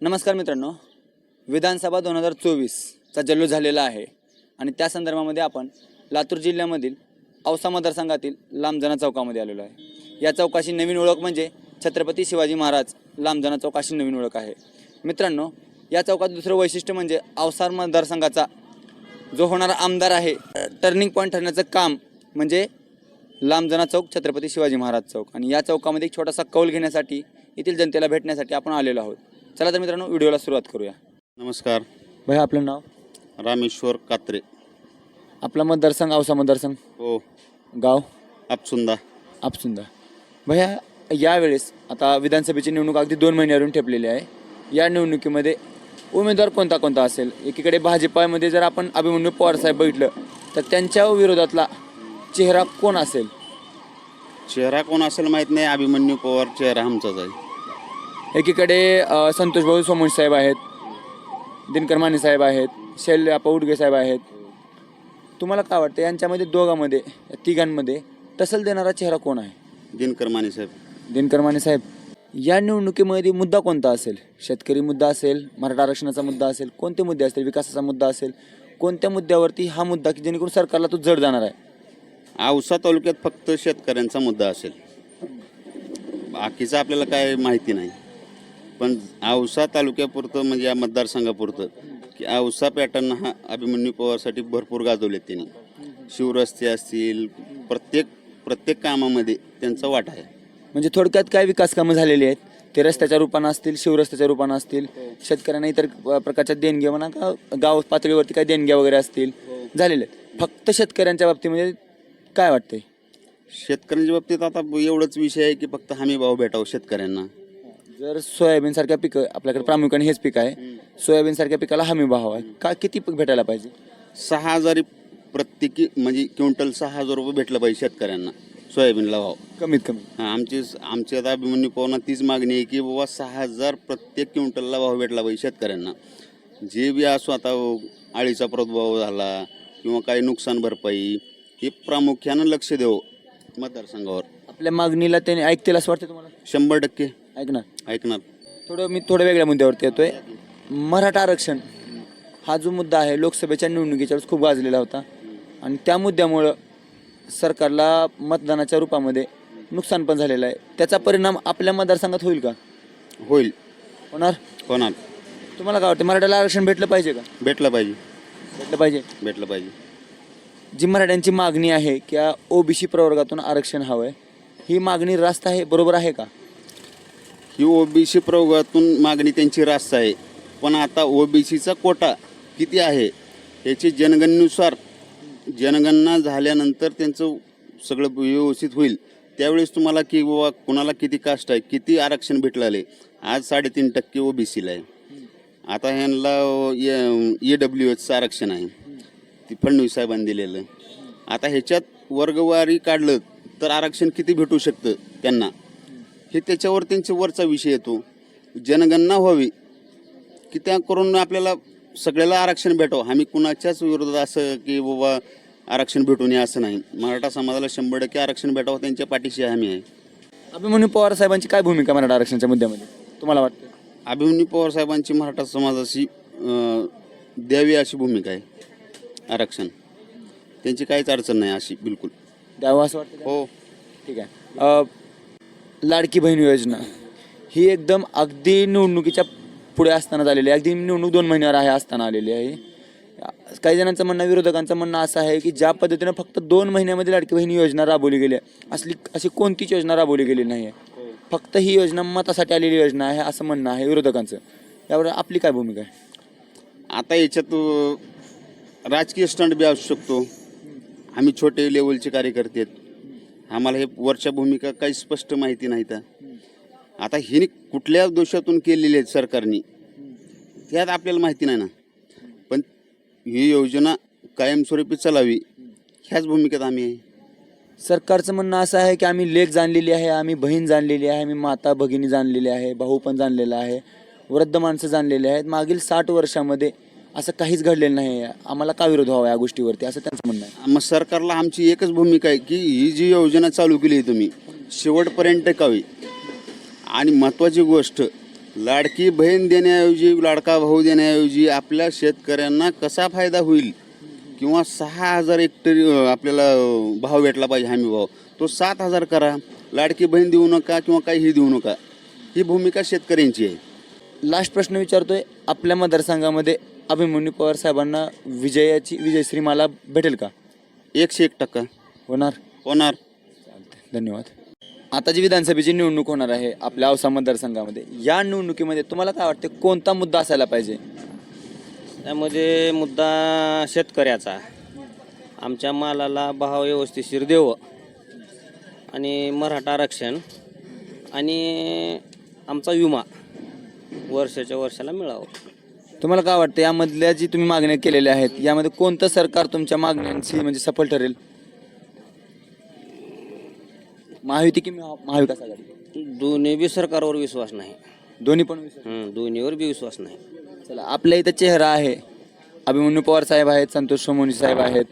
नमस्कार मित्रांनो. विधानसभा दोन हजार चोवीसचा जल्लोष झालेला आहे आणि त्या संदर्भामध्ये आपण लातूर जिल्ह्यामधील औसा मतदारसंघातील लांबजना चौकामध्ये आलेलो आहे. या चौकाशी नवीन ओळख म्हणजे छत्रपती शिवाजी महाराज लांबजना चौकाशी नवीन ओळख आहे. मित्रांनो या चौकात दुसरं वैशिष्ट्य म्हणजे औसार मतदारसंघाचा जो होणारा आमदार आहे टर्निंग पॉईंट ठरण्याचं काम म्हणजे लांबजना चौक छत्रपती शिवाजी महाराज चौक. आणि या चौकामध्ये एक छोटासा कौल घेण्यासाठी येथील जनतेला भेटण्यासाठी आपण आलेलो आहोत. चला तर मित्रांनो व्हिडिओला सुरुवात करूया. नमस्कार. भैया आपलं नाव? रामेश्वर कात्रे. आपला मतदारसंघ औसा मतदारसंघ? हो. गाव? आपसुंदा. आपसुंदा. भैया यावेळेस आता विधानसभेची निवडणूक अगदी दोन महिन्यावरून ठेपलेली आहे. या निवडणुकीमध्ये उमेदवार कोणता कोणता असेल? एकीकडे भाजपामध्ये जर आपण अभिमन्यू पवार साहेब बघितलं तर त्यांच्या विरोधातला चेहरा कोण असेल? चेहरा कोण असेल माहीत नाही. अभिमन्यू पवार चेहरा आमचाच आहे. एकीकडे अ, संतोष भाऊ सोमवंशी साहेब आहेत दिनकर माने साहेब आहेत शैल्यापा उडगे साहेब आहेत. तुम्हाला काय वाटतं यांच्यामध्ये दोघांमध्ये तिघांमध्ये टसल देणारा चेहरा कोण आहे? दिनकर माने साहेब. दिनकर माने साहेब या निवडणुकीमध्ये मुद्दा कोणता असेल? शेतकरी मुद्दा असेल मराठा आरक्षणाचा मुद्दा असेल कोणते मुद्दे असतील विकासाचा मुद्दा असेल कोणत्या मुद्द्यावरती हा मुद्दा की जेणेकरून सरकारला तो जड जाणार आहे? औसा तालुक्यात फक्त शेतकऱ्यांचा मुद्दा असेल. बाकीचं आपल्याला काय माहिती नाही. पण औसा तालुक्यापुरतं म्हणजे या मतदारसंघापुरतं की औसा पॅटर्न हा अभिमन्यू पवारसाठी भरपूर गाजवलेत त्यांनी. शिवरस्ते असतील प्रत्येक प्रत्येक कामामध्ये त्यांचा वाटा आहे. म्हणजे थोडक्यात काय विकास कामं झालेली आहेत? ते रस्त्याच्या रूपानं असतील शिवरस्त्याच्या रूपानं असतील शेतकऱ्यांना इतर प्रकारच्या देणग्या म्हणा का गाव पातळीवरती काही देणग्या वगैरे असतील झालेले आहेत. फक्त शेतकऱ्यांच्या बाबतीमध्ये काय वाटतंय? शेतकऱ्यांच्या बाबतीत आता एवढंच विषय आहे की फक्त हमी भाव भेटावं शेतकऱ्यांना. जर सोयाबीन सारख्या पिकं आपल्याकडे प्रामुख्याने हेच पीक आहे. सोयाबीन सारख्या पिकाला हमी भाव आहे. का किती पीक भेटायला पाहिजे? सहा हजारी प्रत्येकी म्हणजे क्विंटल सहा हजार रुपये भेटलं पाहिजे शेतकऱ्यांना सोयाबीनला भाव. कमीत कमी. हा, आमची आमची आता अभिमन्यू पवारांना तीच मागणी आहे की बाबा सहा हजार प्रत्येक क्विंटलला भाव भेटला पाहिजे शेतकऱ्यांना. जे बी असो आता आळीचा प्रादुर्भाव झाला किंवा काही नुकसान भरपाई हे प्रामुख्यानं लक्ष द्यावं मतदारसंघावर. आपल्या मागणीला त्याने ऐकतील असं वाटतं तुम्हाला? शंभर टक्के. ऐकणार ऐकणार थोडं मी थोड्या वेगळ्या मुद्द्यावरती येतोय. मराठा आरक्षण हा जो मुद्दा आहे लोकसभेच्या निवडणुकीच्या वेळेस खूप गाजलेला होता. आणि त्या मुद्द्यामुळं सरकारला मतदानाच्या रूपामध्ये नुकसान पण झालेलं आहे. त्याचा परिणाम आपल्या मतदारसंघात होईल का? होईल. होणार? होणार. तुम्हाला काय वाटतं मराठ्याला आरक्षण भेटलं पाहिजे का? भेटलं पाहिजे. भेटलं पाहिजे? भेटलं पाहिजे. जी मराठ्यांची मागणी आहे किंवा ओबीसी प्रवर्गातून आरक्षण हवं आहे ही मागणी रास्त आहे बरोबर आहे का? ही ओबीसी प्रवर्गातून मागणी त्यांची रास्त आहे. पण आता ओबीसीचा कोटा किती आहे? याची जनगणनेनुसार जनगणना झाल्यानंतर त्यांचं सगळं व्यवस्थित होईल. त्यावेळेस तुम्हाला की बाबा कुणाला किती कास्ट आहे किती आरक्षण भेटलेलं आहे? आज साडेतीन टक्के ओबीसीला आहे. आता ह्यांना ए डब्ल्यू एचचं आरक्षण आहे. ती फडणवीस साहेबांनी दिलेलं. आता ह्याच्यात वर्गवारी काढलं तर आरक्षण किती भेटू शकतं त्यांना? हे त्याच्यावर त्यांच्या वरचा विषय येतो. जनगणना व्हावी. की त्या करून आपल्याला सगळ्याला आरक्षण भेटावं. आम्ही कुणाच्याच विरोधात असं की बाबा आरक्षण भेटू नये असं नाही. मराठा समाजाला शंभर टक्के आरक्षण भेटावं त्यांच्या पाठीशी आम्ही आहे. अभिमन्यू पवार साहेबांची काय भूमिका मराठा आरक्षणाच्या मुद्द्यामध्ये? तुम्हाला वाटतं? अभिमन्यू पवार साहेबांची मराठा समाजाशी द्यावी अशी भूमिका आहे. आरक्षण. त्यांची काहीच अडचण नाही अशी बिलकुल. द्यावं असं वाटतं? हो. ठीक आहे. लाडकी बहीण योजना. ही एकदम अगदी निवडणुकीच्या पुढे असताना झालेली आहे. अगदी निवडणूक दोन महिन्यावर आहे असताना आलेली आहे. काही जणांचं म्हणणं विरोधकांचं म्हणणं असं आहे की ज्या पद्धतीनं फक्त दोन महिन्यामध्ये लाडकी बहीण योजना राबवली गेली आहे असली अशी कोणतीच योजना राबवली गेली नाही आहे. फक्त ही योजना मतासाठी आलेली योजना आहे असं म्हणणं आहे विरोधकांचं. यावर आपली काय भूमिका आहे? आता याच्यात राजकीय स्टंट बी असू शकतो. आम्ही छोटे लेवलचे कार्यकर्ते आहेत. आम्हाला हे वरच्या भूमिका काही स्पष्ट माहिती नाही तर आता हिने कुठल्या दोषातून केलेली आहेत सरकारने त्यात आपल्याला माहिती नाही ना. पण ही योजना कायमस्वरूपी चालावी ह्याच भूमिकेत आम्ही आहे. सरकारचं म्हणणं असं आहे की आम्ही लेख जाणलेली आहे आम्ही बहीण जाणलेली आहे आम्ही माता भगिनी जाणलेली आहे भाऊ पण जाणलेला आहे वृद्ध माणसं जाणलेली आहेत. मागील साठ वर्षामध्ये असं काहीच घडलेलं नाही. आम्हाला का विरोध व्हावा या गोष्टीवरती? असं त्यांचं म्हणणं आहे. मग सरकारला आमची एकच भूमिका आहे की ही जी योजना चालू केली आहे तुम्ही शेवटपर्यंत टिकावी आणि महत्त्वाची गोष्ट लाडकी बहीण देण्याऐवजी लाडका भाऊ देण्याऐवजी आपल्या शेतकऱ्यांना कसा फायदा होईल? किंवा सहा हजार हेक्टरी आपल्याला भाव भेटला पाहिजे हमी भाव. तो सात हजार करा. लाडकी बहीण देऊ नका किंवा काहीही देऊ नका. ही भूमिका शेतकऱ्यांची आहे. लास्ट प्रश्न विचारतोय. आपल्या मतदारसंघामध्ये अभिमन्यू पवार साहेबांना विजयाची विजयश्री मला भेटेल का? एकशे एक टक्का. होणार? होणार. चालतंय. धन्यवाद. आता जी विधानसभेची निवडणूक होणार आहे आपल्या औसा मतदारसंघामध्ये. या निवडणुकीमध्ये तुम्हाला काय वाटते कोणता मुद्दा असायला पाहिजे? त्यामध्ये मुद्दा शेतकऱ्याचा. आमच्या मालाला भाव व्यवस्थिशीर देव आणि मराठा आरक्षण आणि आमचा विमा वर्षाच्या वर्षाला मिळावं. तुम्हाला काय वाटतं यामधल्या जी तुम्ही मागण्या केलेल्या आहेत यामध्ये कोणतं सरकार तुमच्या मागण्यांशी म्हणजे सफल ठरेल? महायुती की महा- महाविकास आघाडी? दोन्ही बी सरकारवर विश्वास नाही. दोन्ही पण विषय हं, दोन्हीवर बी विश्वास नाही. चला आपल्या इथं चेहरा आहे. अभिमन्यू पवार साहेब आहेत संतोष सोमोनी साहेब आहेत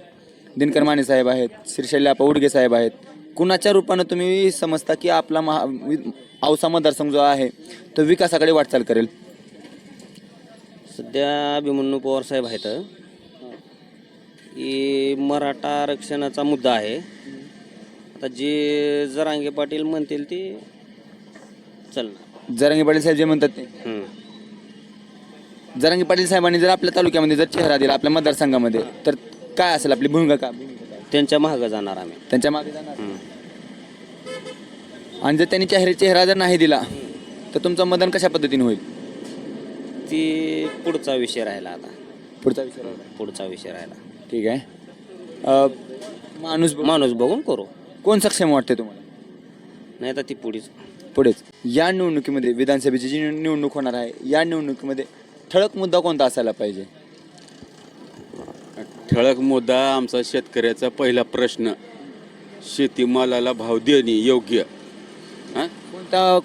दिनकर माने साहेब आहेत श्रीशैल्यापा उडगे साहेब आहेत. कुणाच्या रूपानं तुम्ही समजता की आपला महा वि- औसा मतदारसंघ जो आहे तो विकासाकडे वाटचाल करेल? सध्या अभिमन्यू पवार साहेब आहेत. की मराठा आरक्षणाचा मुद्दा आहे. आता जे जरांगे पाटील म्हणतील ते चालणार. जरांगी पाटील साहेब जे म्हणतात ते. जरांगी पाटील साहेबांनी जर आपल्या तालुक्यामध्ये जर चेहरा दिला आपल्या मतदारसंघामध्ये तर काय असेल आपली भूमिका का भूमिका काय? त्यांच्या मागं जाणार आम्ही. त्यांच्या मागे जाणार. आणि जर त्यांनी चेहरे चेहरा जर नाही दिला तर तुमचं मतदान कशा पद्धतीने होईल? ती पुढचा विषय राहिला आता. पुढचा विषय राहिला. पुढचा विषय राहिला. ठीक आहे. अ, माणूस ब- माणूस बघून करू. कोण सक्षम वाटते तुम्हाला? नाही तर ती पुढीच. पुढेच. या निवडणुकीमध्ये विधानसभेची जी निवडणूक होणार आहे या निवडणुकीमध्ये ठळक मुद्दा कोणता असायला पाहिजे? ठळक मुद्दा आमचा शेतकऱ्याचा पहिला प्रश्न. शेतीमालाला भाव देणे योग्य. हा? कोणता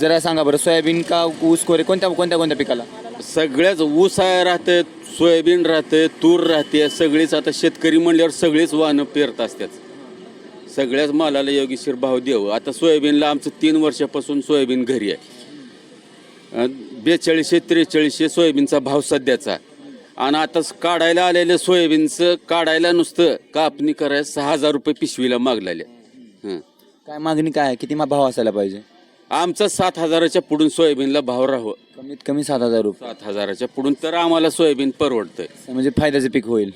जरा सांगा बरं. सोयाबीन का ऊस कोरे कोणत्या कोणत्या कोणत्या पिकाला? सगळ्याच ऊस आहे राहते सोयाबीन राहते तूर राहते सगळीच आता शेतकरी म्हणल्यावर सगळीच वाहनं पेरत असतात सगळ्याच मालाला योगीशीर भाव देऊ. आता सोयाबीनला आमचं तीन वर्षापासून सोयाबीन घरी आहे. बेचाळीसशे त्रेचाळीसशे सोयाबीनचा भाव सध्याचा. आणि आता काढायला आलेलं सोयाबीनचं काढायला नुसतं कापणी करायला सहा हजार रुपये पिशवीला मागलेल्या काय मागणी काय? आहे किती भाव असायला पाहिजे? आमचा सात हजाराच्या पुढून सोयाबीनला भाव राहावं कमीत कमी सात हजार रुपये. सात हजाराच्या पुढून तर आम्हाला सोयाबीन परवडतंय. म्हणजे फायद्याचं पीक होईल.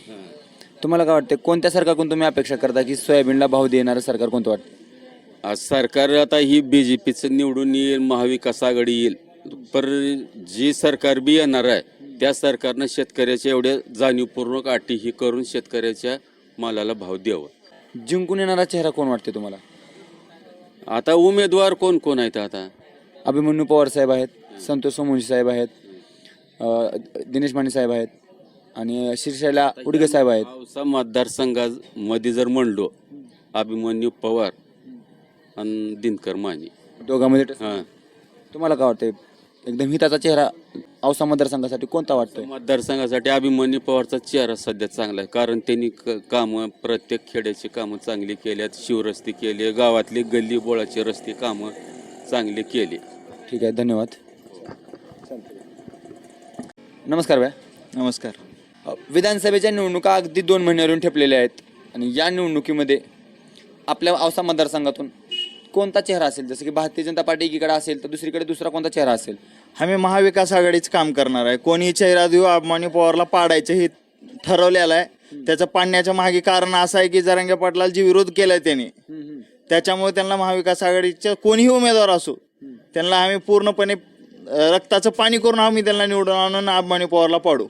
तुम्हाला काय वाटतं कोणत्या सरकारकडून तुम्ही अपेक्षा करता की सोयाबीनला भाव देणारं सरकार कोणतं वाटतं? आज सरकार आता ही बीजेपीचं निवडून येईल महाविकास आघाडी येईल. पर जी सरकार बी येणार आहे त्या सरकारनं शेतकऱ्याच्या एवढ्या जाणीवपूर्वक अटी ही करून शेतकऱ्याच्या मालाला भाव द्यावं. जिंकून येणारा चेहरा कोण वाटते तुम्हाला? आता उमेदवार कोण कोण आहेत आता? अभिमन्यू पवार साहेब आहेत संतोष सोमवंशी साहेब आहेत अ, दिनेश माने साहेब आहेत आणि शिरशाला उडगे साहेब आहेत. औसा मतदारसंघामध्ये जर म्हणलो अभिमन्यू पवार आणि दिनकर माने. दोघांमध्ये टस- हां. तुम्हाला काय वाटतंय? एकदम हिताचा चेहरा औसा मतदारसंघासाठी कोणता वाटतोय? मतदारसंघासाठी अभिमन्यू पवारचा चेहरा सध्या चांगला आहे. कारण त्यांनी क- कामं प्रत्येक खेड्याची कामं चांगली केली आहेत शिवरस्ते केले गावातली गल्ली बोळाची रस्ते कामं चांगली केली. ठीक आहे धन्यवाद. नमस्कार भैया. नमस्कार. विधानसभेच्या निवडणुका अगदी दोन महिन्यावरून ठेपलेल्या आहेत. आणि या निवडणुकीमध्ये आपल्या औसा मतदारसंघातून कोणता चेहरा असेल? जसं की भारतीय जनता पार्टी एकीकडे असेल तर दुसरीकडे दुसरा कोणता चेहरा असेल? आम्ही महाविकास आघाडीच काम करणार आहे. कोणी चेहरा देऊ अभिमानी पवारला पाडायचं हे ठरवलेलं आहे. त्याचं पाडण्याच्या मागे कारण असं आहे की जरांगे पाटलाला जी विरोध केलाय त्यांनी त्याच्यामुळे त्यांना महाविकास आघाडीचे कोणीही उमेदवार असो त्यांना आम्ही पूर्णपणे रक्ताचं पाणी करून आम्ही त्यांना निवडून आणून अभिमानी पवारला पाडू.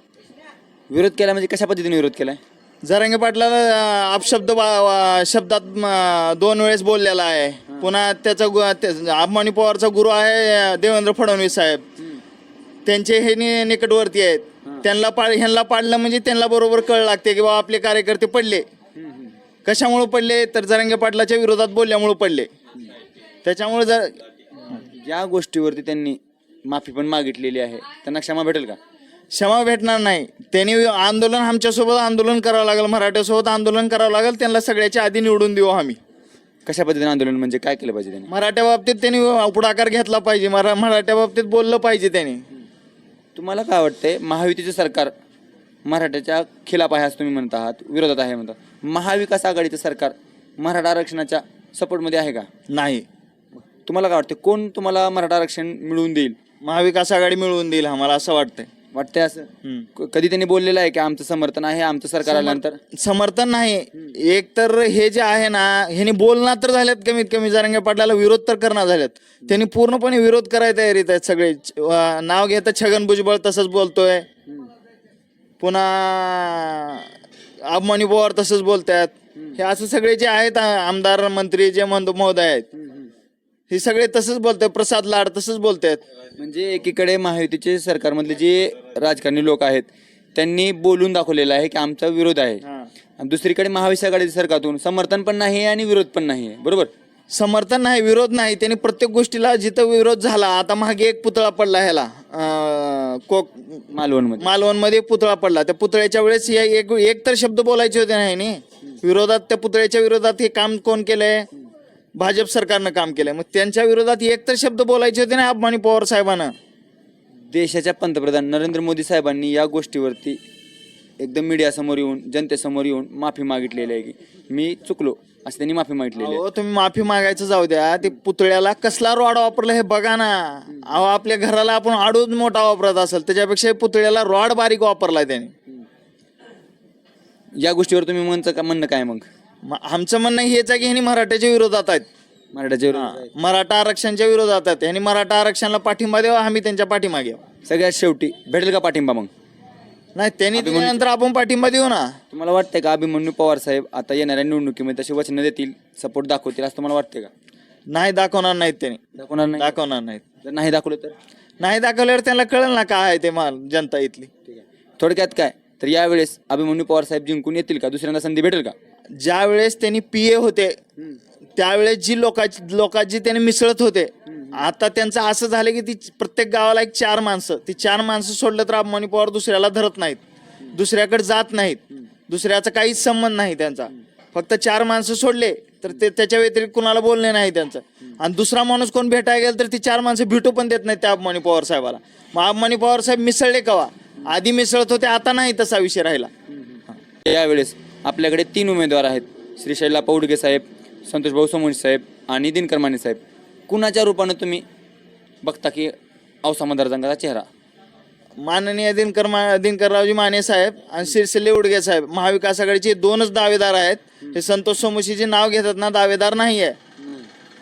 विरोध केला म्हणजे कशा पद्धतीने विरोध केलाय? जरांगे पाटलाला अपशब्द वा- शब्दात म, दोन वेळेस बोललेला आहे. पुन्हा त्याचा गु- ते- अभिमानी पवारचा गुरु आहे देवेंद्र फडणवीस साहेब. त्यांचे हे नि- निकटवर्ती आहेत. त्यांना पाड ह्यांना पाडलं म्हणजे त्यांना बरोबर कळ लागते की बाबा आपले कार्यकर्ते पडले. कशामुळे पडले? तर जरांगे पाटलाच्या विरोधात बोलल्यामुळे पडले. त्याच्यामुळे जर या गोष्टीवरती त्यांनी माफी पण मागितलेली आहे त्यांना क्षमा भेटेल का? क्षमा भेटणार नाही. त्यांनी आंदोलन आमच्यासोबत आंदोलन करावं लागेल मराठ्यासोबत आंदोलन करावं लागेल त्यांना सगळ्याच्या आधी निवडून देऊ आम्ही. कशा पद्धतीने आंदोलन म्हणजे काय केलं पाहिजे त्यांनी? मराठ्या बाबतीत त्यांनी पुढाकार घेतला पाहिजे मरा मराठ्या बाबतीत बोललं पाहिजे त्यांनी. तुम्हाला काय वाटतंय महायुतीचं सरकार मराठ्याच्या खिलाफ आहे असं तुम्ही म्हणत आहात विरोधात आहे म्हणतात महाविकास आघाडीचं सरकार मराठा आरक्षणाच्या सपोर्टमध्ये आहे का? नाही. तुम्हाला काय वाटतं कोण तुम्हाला मराठा आरक्षण मिळवून देईल? महाविकास आघाडी मिळवून देईल आम्हाला असं वाटतंय. वाटतंय असं. क- कधी त्यांनी बोललेलं आहे की आमचं समर्थन आहे आमचं सरकार आल्यानंतर? समर्थन नाही. एक तर हे जे आहे ना ह्यानी बोलणार तर झाल्यात कमीत कमी. जरांगे पाटलाला विरोध तर करणार झाल्यात त्यांनी पूर्णपणे विरोध करायला तयारीत आहेत सगळे. नाव घेतं छगन भुजबळ तसंच बोलतोय. पुन्हा अभिमानी पवार तसंच बोलतात. हे असं सगळे जे आहेत आ- आमदार मंत्री जे म्हणतो महोदय आहेत हे सगळे तसंच बोलतात प्रसाद लाड तसंच बोलतात म्हणजे एकीकडे महायुतीचे सरकारमधले जे राजकारणी लोक आहेत त्यांनी बोलून दाखवलेलं आहे की आमचा विरोध आहे. आणि दुसरीकडे महाविकास आघाडीच्या सरकारतून समर्थन पण नाही आणि विरोध पण नाही आहे. बरोबर? समर्थन नाही विरोध नाही. त्यांनी प्रत्येक गोष्टीला जिथं विरोध झाला आता मागे एक पुतळा पडला ह्याला. अं, कोक मालवणमध्ये. मालवणमध्ये पुतळा पडला. त्या पुतळ्याच्या वेळेस एक एक तर शब्द बोलायचे होते नाही नी विरोधात त्या पुतळ्याच्या विरोधात हे काम कोण केलंय? भाजप सरकारनं काम केलंय. मग त्यांच्या विरोधात एक तर शब्द बोलायचे होते ना अभिमानी पवार साहेबांना. देशाच्या पंतप्रधान नरेंद्र मोदी साहेबांनी या गोष्टीवरती एकदम मीडियासमोर येऊन जनतेसमोर येऊन माफी मागितलेली आहे. की मी चुकलो असं त्यांनी माफी मागितलेली आहे. अहो तुम्ही माफी मागायचं जाऊ द्या. ते पुतळ्याला कसला रॉड वापरला हे बघा ना. अहो आपल्या घराला आपण आडूच मोठा वापरत असेल त्याच्यापेक्षा हे पुतळ्याला रॉड बारीक वापरलाय त्याने. या गोष्टीवर तुम्ही म्हणचं का म्हणणं काय मग? म- आमचं म्हणणं हेच आहे की ह्यांनी मराठ्याच्या विरोधात आहेत. मराठाच्या विरोधात आहे. मराठा आरक्षणच्या विरोधात आहेत. ह्यांनी मराठा आरक्षणाला पाठिंबा द्यावा आम्ही त्यांच्या पाठीमागे आहोत. सगळ्यात शेवटी भेटेल का पाठिंबा मग? नाही त्यांनी दिल्यानंतर आपण पाठिंबा देऊ ना. तुम्हाला वाटतंय का अभिमन्यू पवार साहेब आता येणाऱ्या निवडणुकीमध्ये तशी वचनं देतील सपोर्ट दाखवतील असं तुम्हाला वाटतंय का? नाही दाखवणार नाहीत त्यांनी. दाखवणार नाही दाखवणार नाहीत. जर नाही दाखवलं तर? नाही दाखवल्यावर त्यांना कळेल ना काय आहे ते माल जनता इथली. ठीक आहे. थोडक्यात काय? तर यावेळेस अभिमन्यू पवार साहेब जिंकून येतील का? दुसऱ्यांदा संधी भेटेल का? ज्या वेळेस त्यांनी पीए होते त्यावेळेस जी लोकांची लोकांची त्यांनी मिसळत होते आता त्यांचं असं झालं की ती प्रत्येक गावाला एक चार माणसं ती चार माणसं सोडलं तर अभिमानी पवार दुसऱ्याला धरत नाहीत दुसऱ्याकडे जात नाहीत दुसऱ्याचा काहीच संबंध नाही त्यांचा. फक्त चार माणसं सोडले तर ते त्याच्या व्यतिरिक्त कुणाला बोलणे नाही त्यांचं. आणि दुसरा माणूस कोण भेटायला गेला तर ती चार माणसं भेटू पण देत नाहीत त्या अभिमानी पवार साहेबाला. मग अभिमानी पवार साहेब मिसळले कवा? आधी मिसळत होते आता नाही तसा विषय राहिला. यावेळेस आपल्याकडे तीन उमेदवार आहेत. श्री शैला पौडगे साहेब संतोष भाऊ सोमवंशी साहेब आणि दिनकर माने साहेब. कुणाच्या रूपानं तुम्ही बघता की औसा मतदारसंघाचा चेहरा? माननीय दिनकर मा दिनकररावजी माने साहेब आणि शिरसिले उडगे साहेब. महाविकास आघाडीचे दोनच दावेदार आहेत. हे संतोष सोमशीचे नाव घेतात ना दावेदार नाही आहे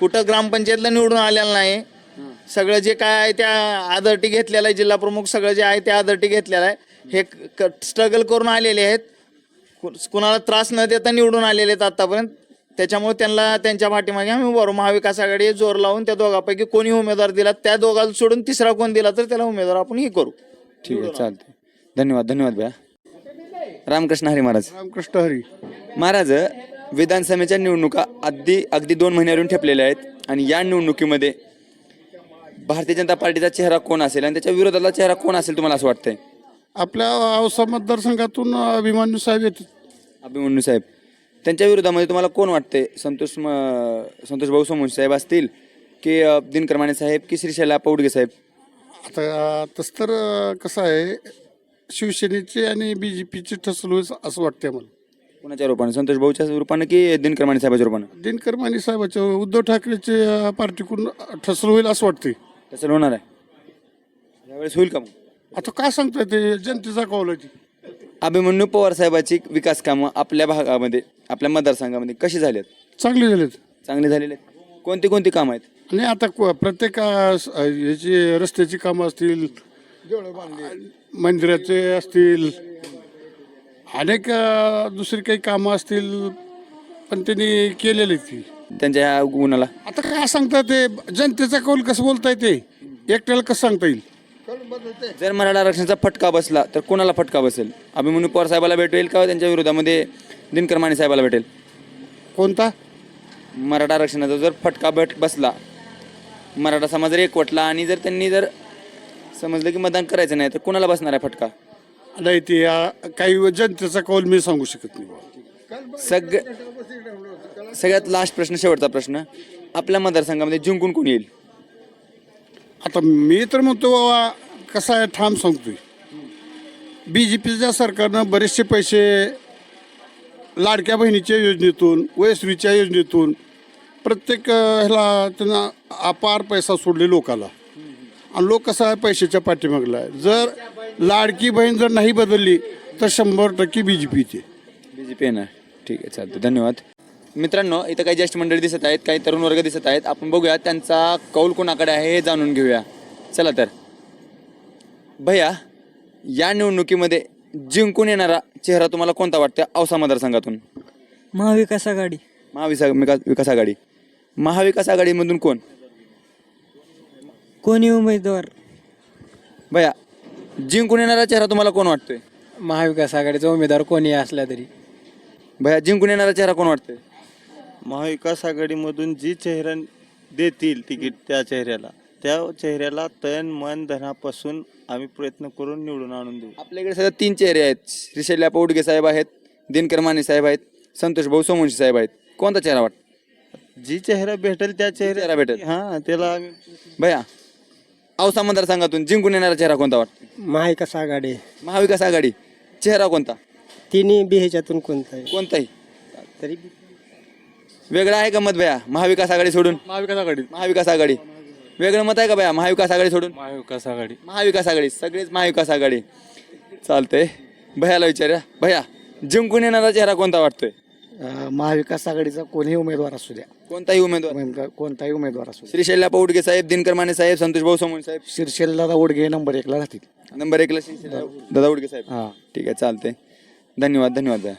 कुठं ग्रामपंचायतला निवडून आलेलं नाही. सगळं जे काय आहे त्या आदरटी घेतलेलं आहे जिल्हा प्रमुख सगळं जे आहे त्या आदरटी घेतलेलं आहे. हे स्ट्रगल करून आलेले आहेत. कु- कुणाला त्रास न देता निवडून आलेले आहेत आतापर्यंत. त्याच्यामुळे त्यांना त्यांच्या पाठीमागे आम्ही उभा राहू. महाविकास आघाडी जोर लावून त्या दोघांपैकी कोणी उमेदवार दिला त्या दोघांना सोडून तिसरा कोण दिला तर त्याला उमेदवार आपण हे करू. ठीक आहे चालते धन्यवाद धन्यवाद भैया. रामकृष्ण हरी महाराज. रामकृष्ण हरी. महाराज विधानसभेच्या निवडणुका अगदी अगदी दोन महिन्यावरून ठेपलेल्या आहेत आणि या निवडणुकीमध्ये भारतीय जनता पार्टीचा चेहरा कोण असेल आणि त्याच्या विरोधातला चेहरा कोण असेल तुम्हाला असं वाटतंय? आपल्या औसा मतदारसंघातून अभिमान्यू साहेब येतात अभिमन्यू साहेब त्यांच्या विरोधामध्ये तुम्हाला कोण वाटते संतोष म- संतोष भाऊ सोमवंशी साहेब असतील की अ, दिनकर माने साहेब की श्रीशैला पौडगे साहेब? आता तसं तर अं, कसं आहे शिवसेनेचे आणि बी जे पीचे ठसलो असं वाटतंय मला. कोणाच्या रूपाने? संतोष भाऊच्या रूपानं की दिनकर माने साहेबाच्या रूपानं? दिनकर माने साहेबाच्या उद्धव ठाकरेचे अं, पार्टीकडून ठसलो होईल असं वाटतंय. तसं होणार आहे. यावेळेस होईल का मग? आता काय सांगताय ते? जनतेचा कौल आहे ते. अभिमन्यू पवार साहेबाची विकास कामं आपल्या भागामध्ये आपल्या मतदारसंघामध्ये कशी झाली आहेत चांगले झालेत. चांगली झालेली आहेत. कोणती कोणती कामं आहेत? आणि आता को- प्रत्येक अं, स- अं, याची रस्त्याची कामं असतील मंदिराचे असतील अनेक अं, दुसरी काही कामं असतील पण त्यांनी केलेली ती. त्यांच्या ह्या गुणाला. आता काय सांगता ते? जनतेचा कौल कसं बोलता येते एकट्याला कसं सांगता येईल? जर मराठा आरक्षणाचा फटका बसला तर कोणाला फटका बसेल? अभिमन्यू पवार साहेबाला भेटेल का त्यांच्या विरोधामध्ये दिनकर माने साहेबाला भेटेल? कोणता? मराठा आरक्षणाचा जर फटका भेट बसला मराठा समाज जर एकवटला आणि जर त्यांनी जर समजलं की मतदान करायचं नाही तर कोणाला बसणार आहे फटका? नाही ते काही जनतेचा कौल मी सांगू शकत नाही सग सगळ्यात लास्ट प्रश्न शेवटचा प्रश्न. आपल्या मतदारसंघामध्ये जिंकून कोण येईल? आता मी तर म्हणतो बाबा कसं आहे ठाम सांगतोय. बी जे पीच्या सरकारनं बरेचसे पैसे लाडक्या बहिणीच्या योजनेतून वयस्वीच्या योजनेतून प्रत्येक ह्याला त्यांना अपार पैसा सोडले लोकाला. आणि लोक कसं आहे पैशाच्या पाठीमागला आहे. जर लाडकी बहीण जर नाही बदलली तर शंभर टक्के बी जे पी येते बी जे पी येणार ठीक आहे चालतं धन्यवाद. मित्रांनो इथं काही ज्येष्ठ मंडळी दिसत आहेत काही तरुण वर्ग दिसत आहेत. आपण बघूया त्यांचा कौल कोणाकडे आहे हे जाणून घेऊया. चला तर. भैया या निवडणुकीमध्ये जिंकून येणारा चेहरा तुम्हाला कोणता वाटतं औसा मतदारसंघातून. महाविकास आघाडी. महाविकास विकास विकास आघाडी. महाविकास आघाडीमधून कोण? कोणी उमेदवार? भैया जिंकून येणारा चेहरा तुम्हाला कोण वाटतोय? महाविकास आघाडीचा उमेदवार कोणी असला तरी. भैया जिंकून येणारा चेहरा कोण वाटतोय? महाविकास आघाडीमधून जी चेहरा देतील तिकीट त्या चेहऱ्याला त्या चेहऱ्याला तन मन धनापासून आम्ही प्रयत्न करून निवडून आणून देऊ. आपल्याकडे सध्या तीन चेहरे आहेत. श्रीशैल्या पौडगे साहेब आहेत दिनकर माने साहेब आहेत संतोष भाऊ सोमवंशी साहेब आहेत. कोणता चेहरा वाटतो जी चेहरा भेटेल त्या चेहरा चेहऱ्या भेटेल. हा त्याला आम्ही भैया औसा मतदारसंघातून जिंकून येणारा चेहरा कोणता वाटतो महाविकास आघाडी महाविकास आघाडी चेहरा कोणता? तिन्ही बी ह्याच्यातून कोणता आहे कोणताही. तरी वेगळा आहे का मत भया? महाविकास आघाडी सोडून? महाविकास आघाडी. महाविकास आघाडी. वेगळं मत आहे का भया? महाविकास आघाडी सोडून? महाविकास आघाडी. महाविकास आघाडी. सगळेच महाविकास आघाडी. चालतंय. भयाला विचारूया. भया जिंकून येणारा चेहरा कोणता वाटतोय? महाविकास आघाडीचा कोणीही उमेदवार असू द्या. कोणताही उमेदवार? नेमका कोणताही उमेदवार असू द्या. पौडगे साहेब दिनकर माने साहेब संतोष भाऊ सोमवंशी साहेब. शिरशेल दादा उडगे नंबर एकला राहतील. नंबर एकला श्रीशैल्या दादा उडगे साहेब. हा. ठीक आहे चालते धन्यवाद धन्यवाद भैया.